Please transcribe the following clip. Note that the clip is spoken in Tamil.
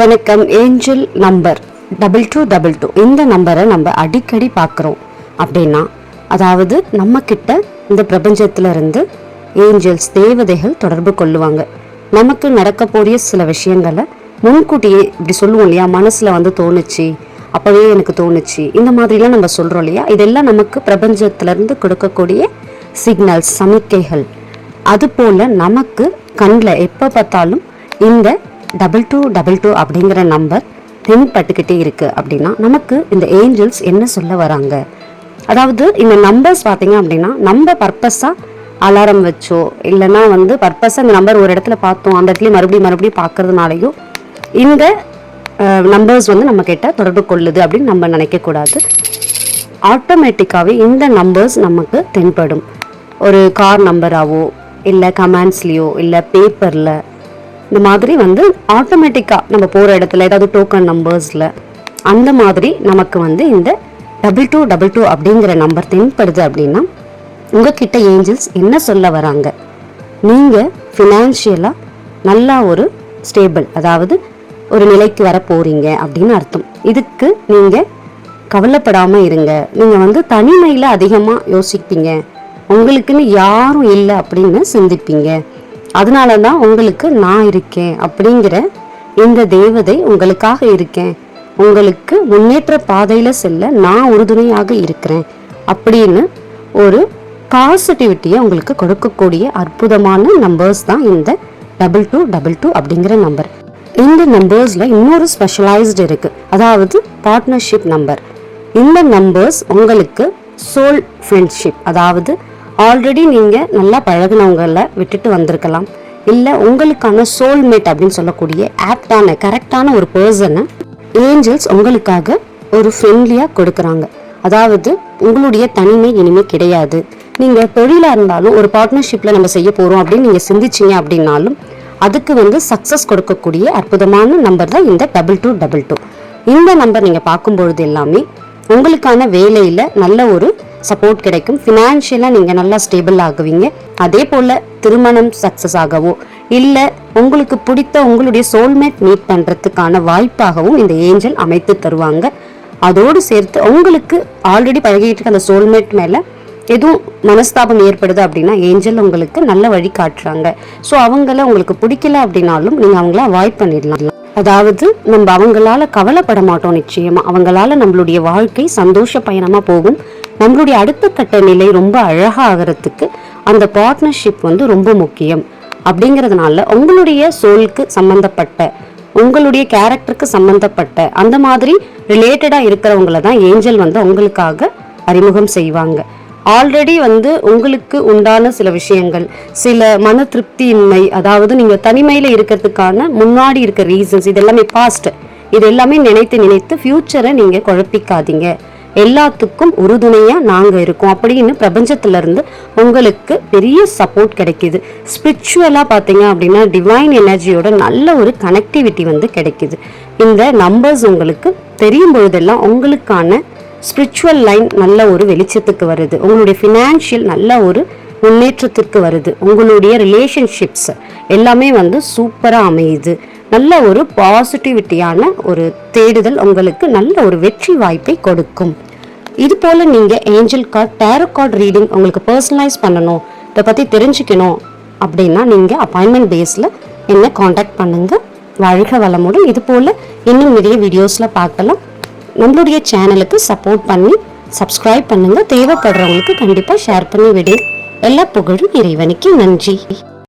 வணக்கம் angel number double two double two இந்த நம்பரை நம்ம அடிக்கடி பார்க்குறோம். அப்படின்னா அதாவது நம்மக்கிட்ட இந்த பிரபஞ்சத்தில் இருந்து ஏஞ்சல்ஸ் தேவதைகள் தொடர்பு கொள்ளுவாங்க. நமக்கு நடக்கக்கூடிய சில விஷயங்களை முன்கூட்டியே இப்படி சொல்லுவோம் இல்லையா? மனசில் வந்து தோணுச்சு அப்பவே எனக்கு தோணுச்சு. இந்த மாதிரிலாம் நம்ம சொல்கிறோம் இல்லையா? இதெல்லாம் நமக்கு பிரபஞ்சத்திலேருந்து கொடுக்கக்கூடிய சிக்னல்ஸ் சமிக்கைகள். அதுபோல் நமக்கு கண்ணில் எப்போ பார்த்தாலும் இந்த டபுள் டூ டபுள் டூ அப்படிங்கிற நம்பர் தென்பட்டுக்கிட்டே இருக்குது அப்படின்னா நமக்கு இந்த ஏஞ்சல்ஸ் என்ன சொல்ல வராங்க? அதாவது இந்த நம்பர்ஸ் பார்த்தீங்க அப்படின்னா நம்ம பர்பஸாக அலாரம் வச்சோ இல்லைன்னா வந்து பர்பஸாக இந்த நம்பர் ஒரு இடத்துல பார்த்தோம் அந்த இடத்துல மறுபடியும் மறுபடியும் பார்க்கறதுனாலையும் இந்த நம்பர்ஸ் வந்து நம்ம கிட்ட தொடர்பு கொள்ளுது அப்படின்னு நம்ம நினைக்கக்கூடாது ஆட்டோமேட்டிக்காகவே இந்த நம்பர்ஸ் நமக்கு தென்படும். ஒரு கார் நம்பராகவோ இல்லை கமெண்ட்ஸ்லேயோ இல்லை பேப்பரில் இந்த மாதிரி வந்து ஆட்டோமேட்டிக்காக நம்ம போகிற இடத்துல ஏதாவது டோக்கன் நம்பர்ஸில் அந்த மாதிரி நமக்கு வந்து இந்த டபுள் டூ டபுள் டூ அப்படிங்கிற நம்பர் தென்படுது அப்படின்னா உங்ககிட்ட ஏஞ்சல்ஸ் என்ன சொல்ல வராங்க? நீங்கள் ஃபினான்ஷியலாக நல்லா ஒரு ஸ்டேபிள் அதாவது ஒரு நிலைக்கு வர போகிறீங்க அப்படின்னு அர்த்தம். இதுக்கு நீங்கள் கவலைப்படாமல் இருங்க. நீங்கள் வந்து தனிமையில் அதிகமாக யோசிப்பீங்க. உங்களுக்குன்னு யாரும் இல்லை அப்படின்னு சிந்திப்பீங்க. அதனால தான் உங்களுக்கு நான் இருக்கேன் அப்படிங்கிற இந்த தேவதை உங்களுக்காக இருக்கேன். உங்களுக்கு முன்னேற்ற பாதையில் செல்ல நான் உறுதுணையாக இருக்கிறேன் அப்படின்னு ஒரு பாசிட்டிவிட்டியை உங்களுக்கு கொடுக்கக்கூடிய அற்புதமான நம்பர்ஸ் தான் இந்த டபுள் டூ டபுள் டூ அப்படிங்கிற நம்பர் இந்த நம்பர்ஸில் இன்னொரு ஸ்பெஷலைஸ்டு இருக்குது அதாவது பார்ட்னர்ஷிப் நம்பர் இந்த நம்பர்ஸ் உங்களுக்கு சோல் ஃப்ரெண்ட்ஷிப் அதாவது ஆல்ரெடி நீங்கள் நல்லா பழகினவங்கள விட்டுட்டு வந்திருக்கலாம். இல்லை உங்களுக்கான சோல்மேட் அப்படின்னு சொல்லக்கூடிய ஆப்டான கரெக்டான ஒரு பர்சனை ஏஞ்சல்ஸ் உங்களுக்காக ஒரு ஃப்ரெண்ட்லியாக கொடுக்குறாங்க. அதாவது உங்களுடைய தனிமை இனிமே கிடையாது. நீங்கள் தொழிலாக இருந்தாலும் ஒரு பார்ட்னர்ஷிப்பில் நம்ம செய்ய போகிறோம் அப்படின்னு நீங்கள் சிந்திச்சீங்க அப்படின்னாலும் அதுக்கு வந்து சக்ஸஸ் கொடுக்கக்கூடிய அற்புதமான நம்பர் தான் இந்த டபுள் டூ டபுள் டூ இந்த நம்பர் நீங்கள் பார்க்கும்பொழுது எல்லாமே உங்களுக்கான வேலையில் நல்ல ஒரு சப்போர்ட் கிடைக்கும். ஃபினான்ஷியலாக நீங்கள் நல்லா ஸ்டேபிள் ஆகுவீங்க. அதே போல் திருமணம் சக்ஸஸ் ஆகவோ இல்லை உங்களுக்கு பிடித்த உங்களுடைய சோல்மேட் மீட் பண்ணுறதுக்கான வாய்ப்பாகவும் இந்த ஏஞ்சல் அமைத்து தருவாங்க. அதோடு சேர்த்து உங்களுக்கு ஆல்ரெடி பழகிட்டு இருக்க அந்த சோல்மேட் மேலே எதுவும் மனஸ்தாபம் ஏற்படுது அப்படின்னா ஏஞ்சல் உங்களுக்கு நல்ல வழி காட்டுறாங்க. ஸோ அவங்கள உங்களுக்கு பிடிக்கல அப்படின்னாலும் நீங்கள் அவங்கள அவாய்ட் பண்ணிடலாம். அதாவது நம்ம அவங்களால கவலைப்பட மாட்டோம் நிச்சயமா. அவங்களால நம்மளுடைய வாழ்க்கை சந்தோஷ பயணமா போகும். நம்மளுடைய அடுத்த கட்ட நிலை ரொம்ப அழகாகிறதுக்கு அந்த பார்ட்னர்ஷிப் வந்து ரொம்ப முக்கியம். அப்படிங்கிறதுனால உங்களுடைய சோலுக்கு சம்பந்தப்பட்ட உங்களுடைய கேரக்டருக்கு சம்பந்தப்பட்ட அந்த மாதிரி ரிலேட்டடாக இருக்கிறவங்கள தான் ஏஞ்சல் வந்து உங்களுக்காக அறிமுகம் செய்வாங்க. ஆல்ரெடி வந்து உங்களுக்கு உண்டான சில விஷயங்கள் சில மன திருப்தியின்மை அதாவது நீங்கள் தனிமையில் இருக்கிறதுக்கான முன்னாடி இருக்க ரீசன்ஸ் இது எல்லாமே பாஸ்ட் இது எல்லாமே நினைத்து நினைத்து ஃபியூச்சரை நீங்கள் குழப்பிக்காதீங்க. எல்லாத்துக்கும் உறுதுணையாக நாங்கள் இருக்கோம். அப்படின்னு பிரபஞ்சத்திலிருந்து உங்களுக்கு பெரிய சப்போர்ட் கிடைக்கிது. ஸ்பிரிச்சுவலாக பார்த்தீங்க அப்படின்னா டிவைன் எனர்ஜியோட நல்ல ஒரு கனெக்டிவிட்டி வந்து கிடைக்கிது. இந்த நம்பர்ஸ் உங்களுக்கு தெரியும் பொழுதெல்லாம் உங்களுக்கான ஸ்பிரிச்சுவல் லைன் நல்ல ஒரு வெளிச்சத்துக்கு வருது. உங்களுடைய ஃபினான்ஷியல் நல்ல ஒரு முன்னேற்றத்திற்கு வருது. உங்களுடைய ரிலேஷன்ஷிப்ஸ் எல்லாமே வந்து சூப்பராக அமையுது. நல்ல ஒரு பாசிட்டிவிட்டியான ஒரு தேடுதல் உங்களுக்கு நல்ல ஒரு வெற்றி வாய்ப்பை கொடுக்கும். இது போல் நீங்கள் angel card tarot card reading உங்களுக்கு பர்சனலைஸ் பண்ணணும். இதை பற்றி தெரிஞ்சுக்கணும் அப்படின்னா நீங்கள் அப்பாயின்மெண்ட் பேஸில் என்ன காண்டாக்ட் பண்ணுங்கள் வாழ்க வளமுடன். இது போல் இன்னும் நிறைய வீடியோஸில் பார்க்கலாம். நம்மளுடைய சேனலுக்கு சப்போர்ட் பண்ணி சப்ஸ்கிரைப் பண்ணுங்க. தேவைப்படுறவங்களுக்கு கண்டிப்பாக ஷேர் பண்ணி விடு. எல்லா புகழும் இறைவனுக்கு. நன்றி.